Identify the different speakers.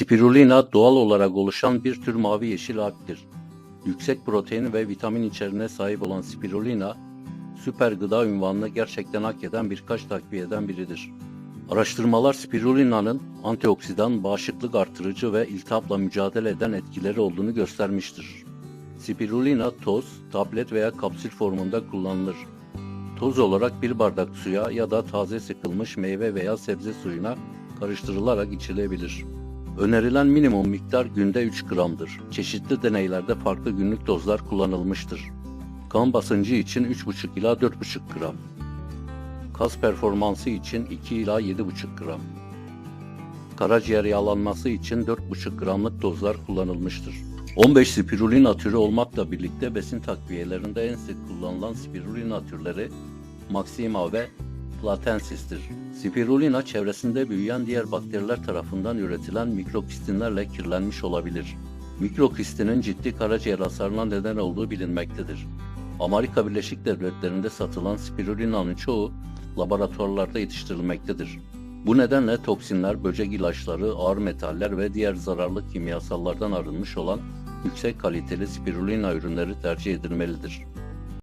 Speaker 1: Spirulina doğal olarak oluşan bir tür mavi yeşil algdir. Yüksek protein ve vitamin içeriğine sahip olan spirulina, süper gıda ünvanını gerçekten hak eden birkaç takviyeden biridir. Araştırmalar spirulina'nın antioksidan, bağışıklık artırıcı ve iltihapla mücadele eden etkileri olduğunu göstermiştir. Spirulina toz, tablet veya kapsül formunda kullanılır. Toz olarak bir bardak suya ya da taze sıkılmış meyve veya sebze suyuna karıştırılarak içilebilir. Önerilen minimum miktar günde 3 gramdır. Çeşitli deneylerde farklı günlük dozlar kullanılmıştır. Kan basıncı için 3,5 ila 4,5 gram. Kas performansı için 2 ila 7,5 gram. Karaciğer yağlanması için 4,5 gramlık dozlar kullanılmıştır. 15 spirulina türü olmakla birlikte besin takviyelerinde en sık kullanılan spirulina türleri Maxima ve Platensis'tir. Spirulina çevresinde büyüyen diğer bakteriler tarafından üretilen mikrokistinlerle kirlenmiş olabilir. Mikrokistinin ciddi karaciğer hasarına neden olduğu bilinmektedir. Amerika Birleşik Devletleri'nde satılan spirulina'nın çoğu laboratuvarlarda yetiştirilmektedir. Bu nedenle toksinler, böcek ilaçları, ağır metaller ve diğer zararlı kimyasallardan arınmış olan yüksek kaliteli spirulina ürünleri tercih edilmelidir.